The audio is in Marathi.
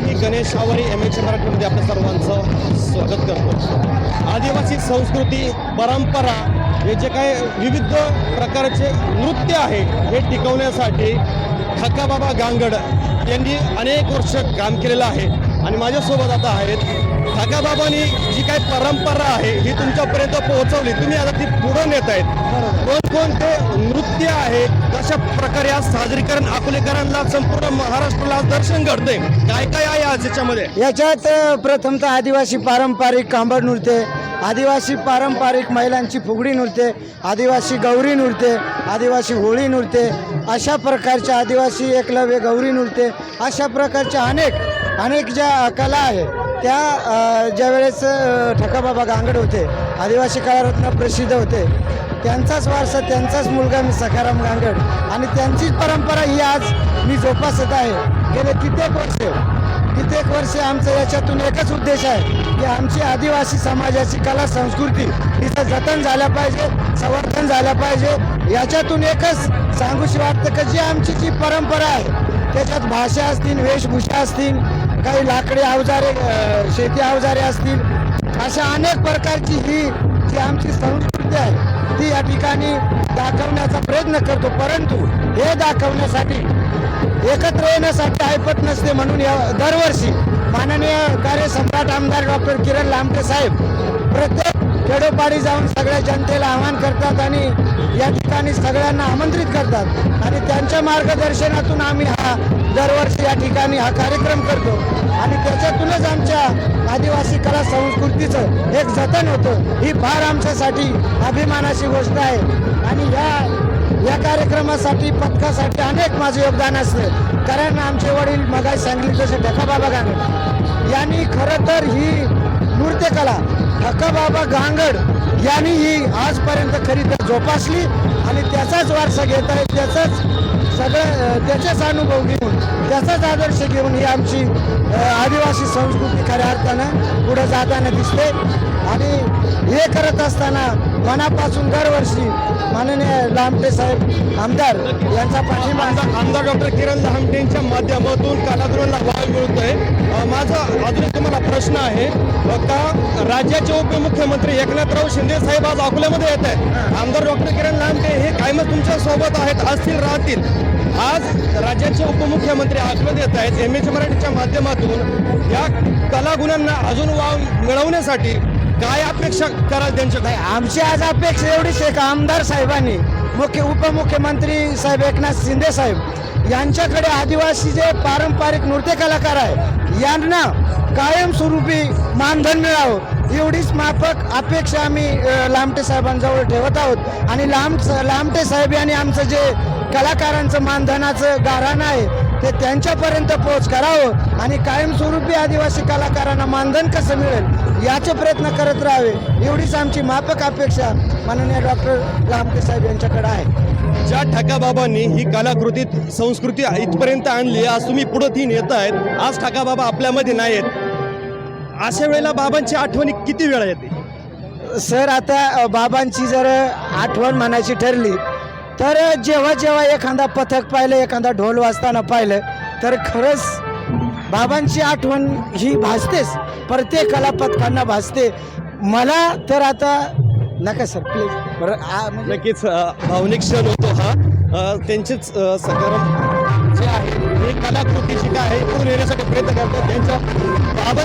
मी गणेश आवारी एम एच मराठीमध्ये आपल्या सर्वांचं स्वागत करतो. आदिवासी संस्कृती परंपरा हे जे काही विविध प्रकारचे नृत्य आहे हे टिकवण्यासाठी ठकाबाबा गांगड यांनी अनेक वर्ष काम केलेलं आहे. आणि माझ्यासोबत आता आहेत काकाबाबांनी जी काही परंपरा आहे ही तुमच्यापर्यंत पोहोचवली. तुम्ही आता ती पुढं नेत आहेत कोणकोणते नृत्य आहे कशा प्रकारे आज साजरीकरण अकोलेकरांना संपूर्ण महाराष्ट्राला दर्शन घडते काय काय आहे आज याच्यामध्ये? याच्यात प्रथमतः आदिवासी पारंपरिक कांबड नृत्य आदिवासी पारंपरिक महिलांची फुगडी नृत्य आदिवासी गौरी नृत्य आदिवासी होळी नृत्य अशा प्रकारच्या आदिवासी एकलव्य गौरी नृत्य अशा प्रकारच्या अनेक अनेक ज्या कला आहे त्या ज्या ज्यावेळेस ठकाबाबा गांगड होते आदिवासी कलारत्न प्रसिद्ध होते त्यांचाच वारसा त्यांचाच मुलगा मी सखाराम गांगड. आणि त्यांचीच परंपरा ही आज मी जोपासत आहे. गेले कित्येक वर्ष कित्येक वर्ष आमचं याच्यातून एकच उद्देश आहे की आमची आदिवासी समाजाची कला संस्कृती तिचं जतन झालं पाहिजे संवर्धन झालं पाहिजे. याच्यातून एकच सांगूशी वाटतं की जी आमची जी परंपरा आहे त्याच्यात भाषा असतील वेशभूषा असतील काही लाकडी अवजारे शेती अवजारे असतील अशा अनेक प्रकारची ही जी आमची संस्कृती आहे ती या ठिकाणी दाखवण्याचा प्रयत्न करतो. परंतु हे दाखवण्यासाठी एकत्र येण्यासाठी ऐपत नसते म्हणून या दरवर्षी माननीय कार्यसम्राट आमदार डॉक्टर किरण लांबटे साहेब प्रत्येक खेडोपाडी जाऊन सगळ्या जनतेला आवाहन करतात आणि या ठिकाणी सगळ्यांना आमंत्रित करतात. आणि त्यांच्या मार्गदर्शनातून आम्ही हा दरवर्षी या ठिकाणी हा कार्यक्रम करतो. आणि त्याच्यातूनच आमच्या आदिवासी कला संस्कृतीचं एक जतन होतं. ही फार आमच्यासाठी अभिमानाची गोष्ट आहे. आणि या या कार्यक्रमासाठी पथकासाठी अनेक माझं योगदान असतं. कारण आमचे वडील मगाय सांगितले तसे ढकाबाबा गांगड. यांनी खरं तर ही नृत्यकला ढकाबाबा गांगड यांनी ही आजपर्यंत खरी तर जोपासली. आणि त्याचाच वारसा घेत आहे त्याचाच सगळं त्याचेच अनुभव घेऊन त्याचाच आदर्श घेऊन ही आमची आदिवासी संस्कृती खऱ्या अर्थानं पुढं जाताना दिसते. आणि हे करत असताना मनापासून दरवर्षी माननीय लामटे साहेब आमदार यांचा पाठिंबा आमदार डॉक्टर किरण लामटेंच्या माध्यमातून कलागृहांना वाव मिळतो आहे माझा अजून तुम्हाला प्रश्न आहे. का राज्याचे उपमुख्यमंत्री एकनाथराव शिंदे साहेब आज अकोल्यामध्ये येत आहेत? आमदार डॉक्टर किरण लामटे हे कायमच तुमच्यासोबत आहेत असतील राहतील. आज राज्याचे उपमुख्यमंत्री आजमध्ये येत आहेत. एम एच मराठीच्या माध्यमातून या कलागुणांना अजून वाव मिळवण्यासाठी काय अपेक्षा कराल त्यांच्याकडे आमची आज अपेक्षा एवढीच आहे का आमदार साहेबांनी मुख्य उपमुख्यमंत्री साहेब एकनाथ शिंदे साहेब यांच्याकडे आदिवासी जे पारंपरिक नृत्य कलाकार आहे यांना कायमस्वरूपी मानधन मिळावं एवढीच माफक अपेक्षा आम्ही लामटे साहेबांजवळ ठेवत आहोत. आणि लांब लामटे साहेब यांनी आमचं जे कलाकारांचं मानधनाचं गाराणं आहे ते त्यांच्यापर्यंत पोहोच करावं आणि कायमस्वरूपी आदिवासी कलाकारांना मानधन कसं मिळेल याचे प्रयत्न करत राहावे एवढीच आमची माफक अपेक्षा माननीय डॉक्टर लामटे साहेब यांच्याकडे आहे. ज्या ठकाबाबांनी ही कलाकृती संस्कृती इथपर्यंत आणली आज तुम्ही पुढे ती नेत आहेत आज ठकाबाबा आपल्यामध्ये नाही आहेत. अशा वेळेला बाबांची आठवणी किती वेळा येते? सर आता बाबांची जर आठवण म्हणायची ठरली तर जेव्हा जेव्हा एखादा पथक पाहिलं एखादा ढोल वाजताना पाहिलं तर खरंच बाबांची आठवण ही भासतेच. प्रत्येक कला पथकांना भासते. मला तर आता नका सर प्लीज बरं आ, म्हणजे नक्कीच भावनिक क्षण होतो हा. त्यांचेच अ, सकाराम जे आहे हे कलाकृती जी काय आहे पुढे नेण्यासाठी प्रयत्न करतात. त्यांच्या बाबा